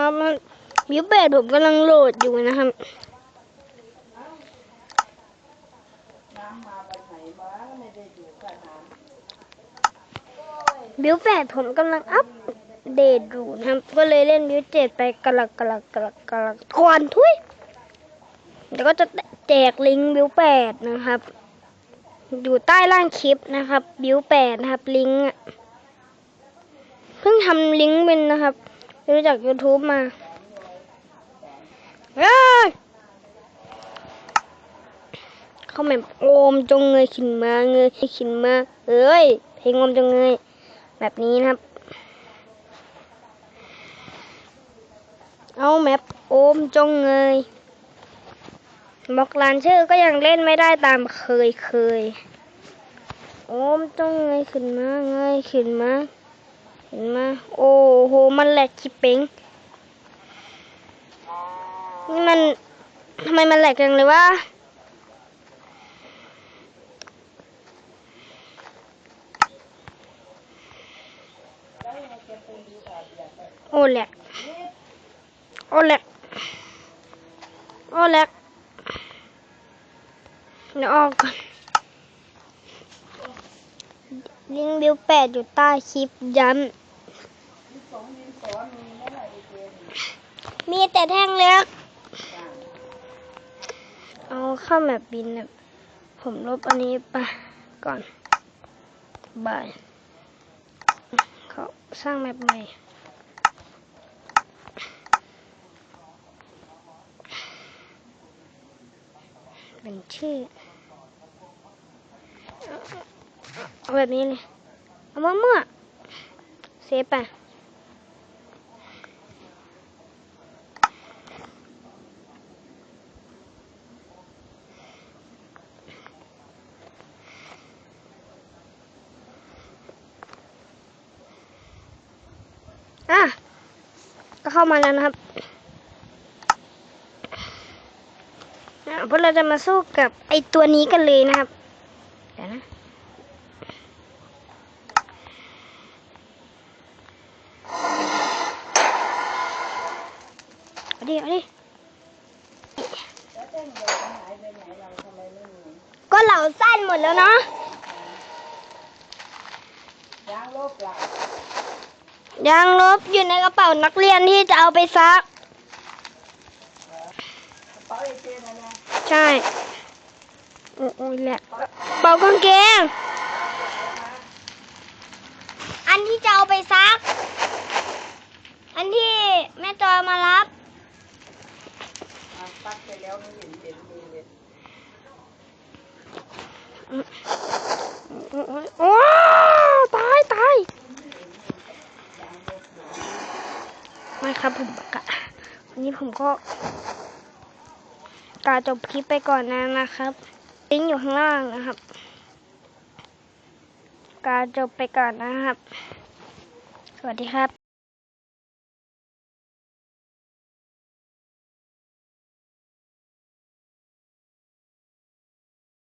ครับมิวเบดผมกำลังโหลดอยู่นะครับบิวแปดผมกำลังอัปเดตอยู่นะครับ ก็เลยเล่นบิวเจ็ดไปกะลักกะลักกะลักกะลักทวนทุยเดี๋ยวก็จะแจกลิงก์บิวแปดนะครับ อยู่ใต้ล่างคลิปนะครับบิวแปดนะครับลิงก์เพิ่งทำลิงก์เป็นนะครับ รู้จาก YouTube มาเอ้ยเข้าแบบโอมจงเงยขึ้นมาเงยขึ้นมาเอ้ยเพลงโอมจงเงยแบบนี้นะครับ เอาแมปโอมจงเงยบอกลานชื่อก็ยังเล่นไม่ได้ตามเคยเคย โอมจงเงยขึ้นมาเงยขึ้นมา เห็นมโอ้โห มันแหลกคิปเป้งนี่มันทำไมมันแหลกจังเลยวะโอแหลกโอแหลกโอแหลกเดี๋ยวออกก่อนลิงบิวแปดอยู่ใต้คลิปยั นมีแต่แท่งเล็ก เอาเข้าแบบบินแบบผมลบอันนี้ไปก่อน บาย เขาสร้างแมปใหม่เป็นชื่อเอาแบบนี้เลย เอามาเมื่อเซฟไป อะ ก็เข้ามาแล้วนะครับอะพวกเราจะมาสู้กับไอตัวนี้กันเลยนะครับ เดี๋ยวนะเอาดิเอาดิก็เหล่าสั้นหมดแล้วเนาะยางโลบหลัก ยางลบอยู่ในกระเป๋านักเรียนที่จะเอาไปซักกระเป๋าไอเจนนะนะใช่โอ้โอ้ยแหละเป่ากางเกง อันที่จะเอาไปซัก อันที่แม่จอยมารับอะตัดไปแล้วไม่เห็นเห็นดูเลยโอ้ตายตาย ครับผมกะวันนี้ผมก็กาจบคลิปไปก่อนนะนะครับลิงก์อยู่ข้างล่างนะครับ กาจบไปก่อนนะครับ สวัสดีครับ